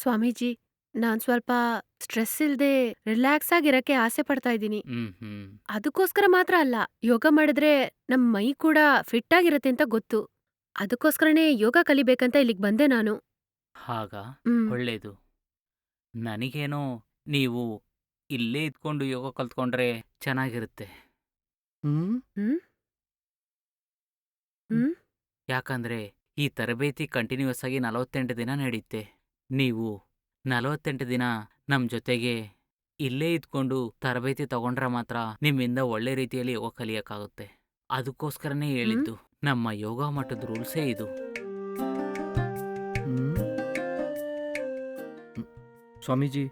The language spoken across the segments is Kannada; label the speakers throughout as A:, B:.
A: ಸ್ವಾಮೀಜಿ, ನಾನ್ ಸ್ವಲ್ಪ ಸ್ಟ್ರೆಸ್ ಇಲ್ದೆ ರಿಲ್ಯಾಕ್ಸ್ ಆಗಿರಕ್ಕೆ ಆಸೆ ಪಡ್ತಾ ಇದ್ದೀನಿ.
B: ಹ್ಮ್ ಹ್ಮ್
A: ಅದಕ್ಕೋಸ್ಕರ ಮಾತ್ರ ಅಲ್ಲ, ಯೋಗ ಮಾಡಿದ್ರೆ ನಮ್ ಮೈ ಕೂಡ ಫಿಟ್ ಆಗಿರತ್ತೆ ಅಂತ ಗೊತ್ತು. ಅದಕ್ಕೋಸ್ಕರನೇ ಯೋಗ ಕಲಿಬೇಕಂತ ಇಲ್ಲಿಗ್ ಬಂದೆ ನಾನು.
B: ಹಾಗ
A: ಹ್ಮ್.
B: ಒಳ್ಳೇದು ನನಗೇನೋ ನೀವು ಇಲ್ಲೇ ಇದ್ಕೊಂಡು ಯೋಗ ಕಲ್ತ್ಕೊಂಡ್ರೆ ಚೆನ್ನಾಗಿರುತ್ತೆ
C: ಹ್ಮ್
A: ಹ್ಮ್? ಹ್ಮ್?
B: ಯಾಕಂದ್ರೆ ಈ ತರಬೇತಿ ಕಂಟಿನ್ಯೂಸ್ ಆಗಿ ನಲವತ್ತೆಂಟು ದಿನ ನಡೆಯುತ್ತೆ ನೀವು ನಲವತ್ತೆಂಟು ದಿನ ನಮ್ಮ ಜೊತೆಗೆ ಇಲ್ಲೇ ಇದ್ಕೊಂಡು ತರಬೇತಿ ತಗೊಂಡ್ರೆ ಮಾತ್ರ ನಿಮ್ಮಿಂದ ಒಳ್ಳೆ ರೀತಿಯಲ್ಲಿ ಯೋಗ ಕಲಿಯೋಕ್ಕಾಗುತ್ತೆ. ಅದಕ್ಕೋಸ್ಕರನೇ ಹೇಳಿದ್ದು ನಮ್ಮ ಯೋಗ ಮಠದ ರೂಲ್ಸೇ ಇದು.
C: ಸ್ವಾಮೀಜಿ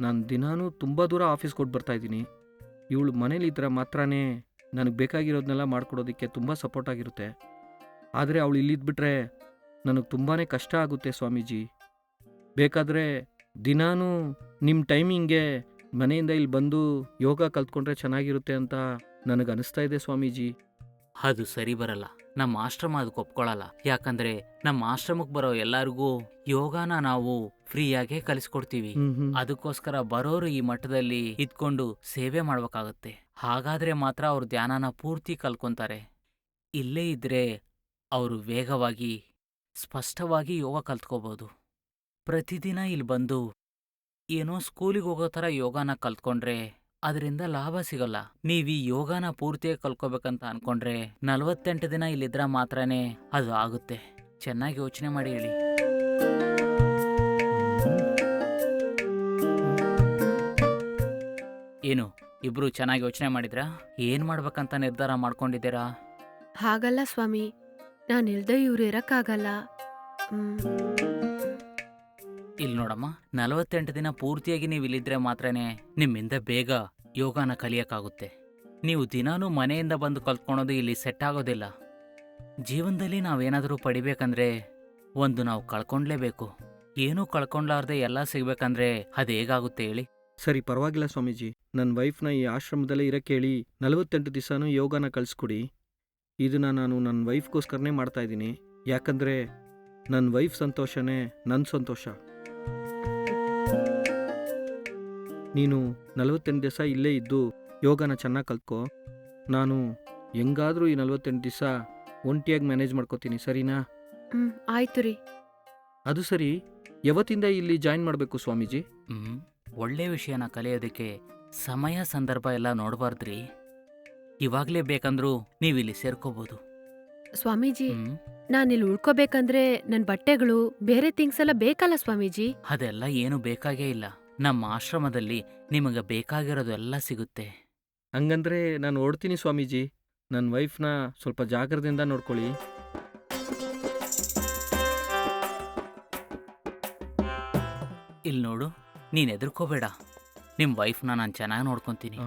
C: ನಾನು ದಿನಾನೂ ತುಂಬ ದೂರ ಆಫೀಸ್ ಕೊಟ್ಟು ಬರ್ತಾ ಇದ್ದೀನಿ. ಇವಳು ಮನೇಲಿದ್ರೆ ಮಾತ್ರನೇ ನನಗೆ ಬೇಕಾಗಿರೋದನ್ನೆಲ್ಲ ಮಾಡ್ಕೊಡೋದಕ್ಕೆ ತುಂಬ ಸಪೋರ್ಟ್ ಆಗಿರುತ್ತೆ. ಆದರೆ ಅವಳು ಇಲ್ಲಿದ್ಬಿಟ್ರೆ ನನಗೆ ತುಂಬಾ ಕಷ್ಟ ಆಗುತ್ತೆ ಸ್ವಾಮೀಜಿ. ಬೇಕಾದರೆ ದಿನಾನೂ ನಿಮ್ಮ ಟೈಮಿಂಗ್ಗೆ ಮನೆಯಿಂದ ಇಲ್ಲಿ ಬಂದು ಯೋಗ ಕಲ್ತ್ಕೊಂಡ್ರೆ ಚೆನ್ನಾಗಿರುತ್ತೆ ಅಂತ ನನಗೆ ಅನಿಸ್ತಾ ಇದೆ ಸ್ವಾಮೀಜಿ.
B: ಅದು ಸರಿ ಬರಲ್ಲ. ನಮ್ಮ ಆಶ್ರಮ ಅದಕ್ಕೆ ಒಪ್ಕೊಳ್ಳಲ್ಲ ಯಾಕಂದ್ರೆ ನಮ್ಮ ಆಶ್ರಮಕ್ಕೆ ಬರೋ ಎಲ್ಲರಿಗೂ ಯೋಗಾನ ನಾವು ಫ್ರೀಯಾಗೇ ಕಲಿಸ್ಕೊಡ್ತೀವಿ. ಅದಕ್ಕೋಸ್ಕರ ಬರೋರು ಈ ಮಠದಲ್ಲಿ ಇದ್ಕೊಂಡು ಸೇವೆ ಮಾಡ್ಬೇಕಾಗತ್ತೆ. ಹಾಗಾದ್ರೆ ಮಾತ್ರ ಅವರು ಧ್ಯಾನನ ಪೂರ್ತಿ ಕಲ್ಕೊಂತಾರೆ ಇಲ್ಲೇ ಇದ್ರೆ ಅವರು ವೇಗವಾಗಿ ಸ್ಪಷ್ಟವಾಗಿ ಯೋಗ ಕಲ್ತ್ಕೋಬಹುದು ಪ್ರತಿದಿನ ಇಲ್ಲಿ ಬಂದು ಏನೋ ಸ್ಕೂಲಿಗೆ ಹೋಗೋ ಥರ ಯೋಗಾನ ಕಲ್ತ್ಕೊಂಡ್ರೆ ಅದರಿಂದ ಲಾಭ ಸಿಗಲ್ಲ. ನೀವು ಈ ಯೋಗಾನ ಪೂರ್ತಿಯಾಗಿ ಕಲ್ತ್ಕೋಬೇಕಂತ ಅನ್ಕೊಂಡ್ರೆ ನಲವತ್ತೆಂಟು ದಿನ ಇಲ್ಲಿದ್ರೆ ಮಾತ್ರನೇ ಅದು ಆಗುತ್ತೆ. ಚೆನ್ನಾಗಿ ಯೋಚನೆ ಮಾಡಿ ಹೇಳಿ. ಏನು ಇಬ್ರು ಚೆನ್ನಾಗಿ ಯೋಚನೆ ಮಾಡಿದ್ರಾ? ಏನ್ ಮಾಡ್ಬೇಕಂತ ನಿರ್ಧಾರ ಮಾಡ್ಕೊಂಡಿದ್ದೀರಾ?
A: ಹಾಗಲ್ಲ ಸ್ವಾಮಿ, ನಾನಿಲ್ದೇ ಇವ್ರು ಇರಕ್ಕಾಗಲ್ಲ.
B: ಇಲ್ಲಿ ನೋಡಮ್ಮ, ನಲವತ್ತೆಂಟು ದಿನ ಪೂರ್ತಿಯಾಗಿ ನೀವು ಇಲ್ಲಿದ್ರೆ ಮಾತ್ರನೇ ನಿಮ್ಮಿಂದ ಬೇಗ ಯೋಗನ ಕಲಿಯಕ್ಕಾಗುತ್ತೆ. ನೀವು ದಿನಾನೂ ಮನೆಯಿಂದ ಬಂದು ಕಲ್ತ್ಕೊಳೋದು ಇಲ್ಲಿ ಸೆಟ್ ಆಗೋದಿಲ್ಲ. ಜೀವನದಲ್ಲಿ ನಾವೇನಾದರೂ ಪಡಿಬೇಕಂದ್ರೆ ಒಂದು ನಾವು ಕಳ್ಕೊಂಡ್ಲೇಬೇಕು. ಏನೂ ಕಳ್ಕೊಂಡ್ಲಾರ್ದೆ ಎಲ್ಲ ಸಿಗ್ಬೇಕಂದ್ರೆ ಅದು ಹೇಗಾಗುತ್ತೆ ಹೇಳಿ?
C: ಸರಿ, ಪರವಾಗಿಲ್ಲ ಸ್ವಾಮೀಜಿ. ನನ್ನ ವೈಫ್ನ ಈ ಆಶ್ರಮದಲ್ಲೇ ಇರಕ್ಕೆ ಹೇಳಿ ನಲವತ್ತೆಂಟು ದಿವಸನೂ ಯೋಗನ ಕಳಿಸ್ಕೊಡಿ ಇದನ್ನ ನಾನು ನನ್ನ ವೈಫ್ಗೋಸ್ಕರನೇ ಮಾಡ್ತಾ ಇದ್ದೀನಿ. ಯಾಕಂದರೆ ನನ್ನ ವೈಫ್ ಸಂತೋಷನೇ ನನ್ನ ಸಂತೋಷ. ನೀನು ನಲವತ್ತೆಂಟು ದಿವಸ ಇಲ್ಲೇ ಇದ್ದು ಯೋಗನ ಚೆನ್ನಾಗಿ ಕಲ್ತ್ಕೋ. ನಾನು ಹೆಂಗಾದರೂ ಈ ನಲವತ್ತೆಂಟು ದಿವಸ ಒಂಟಿಯಾಗಿ ಮ್ಯಾನೇಜ್ ಮಾಡ್ಕೋತೀನಿ ಸರಿನಾ?
A: ಹ್ಮ್, ಆಯ್ತು ರೀ.
C: ಅದು ಸರಿ. ಯಾವತ್ತಿಂದ ಇಲ್ಲಿ ಜಾಯಿನ್ ಮಾಡಬೇಕು ಸ್ವಾಮೀಜಿ?
B: ಹ್ಮ್ ಒಳ್ಳೆ ವಿಷಯನ ಕಲಿಯೋದಕ್ಕೆ ಸಮಯ ಸಂದರ್ಭ ಎಲ್ಲ ನೋಡಬಾರ್ದ್ರಿ ಇವಾಗಲೇ ಬೇಕಂದ್ರೂ ನೀವಿಲ್ಲಿ ಸೇರ್ಕೋಬೋದು.
A: ಸ್ವಾಮೀಜಿ,
B: ಹ್ಮ್.
A: ನಾನಿಲ್ಲಿ ಉಳ್ಕೋಬೇಕಂದ್ರೆ ನನ್ನ ಬಟ್ಟೆಗಳು, ಬೇರೆ ಥಿಂಗ್ಸ್ ಎಲ್ಲ ಬೇಕಲ್ಲ ಸ್ವಾಮೀಜಿ?
B: ಅದೆಲ್ಲ ಏನು ಬೇಕಾಗೇ ಇಲ್ಲ. ನಮ್ಮ ಆಶ್ರಮದಲ್ಲಿ ನಿಮಗೆ ಬೇಕಾಗಿರೋದು ಎಲ್ಲ ಸಿಗುತ್ತೆ.
C: ಹಂಗಂದ್ರೆ ನಾನು ಓಡ್ತೀನಿ ಸ್ವಾಮೀಜಿ. ನನ್ನ ವೈಫ್ನ ಸ್ವಲ್ಪ ಜಾಗ್ರದಿಂದ ನೋಡ್ಕೊಳ್ಳಿ.
B: ಇಲ್ಲಿ ನೋಡು ನೀನು ಎದುರ್ಕೋಬೇಡ ನಿಮ್ಮ ವೈಫ್ನ ನಾನು ಚೆನ್ನಾಗಿ ನೋಡ್ಕೊತೀನಿ.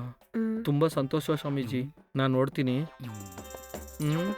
C: ತುಂಬ ಸಂತೋಷ ಸ್ವಾಮೀಜಿ. ನಾನು ನೋಡ್ತೀನಿ
A: ಹ್ಮ್.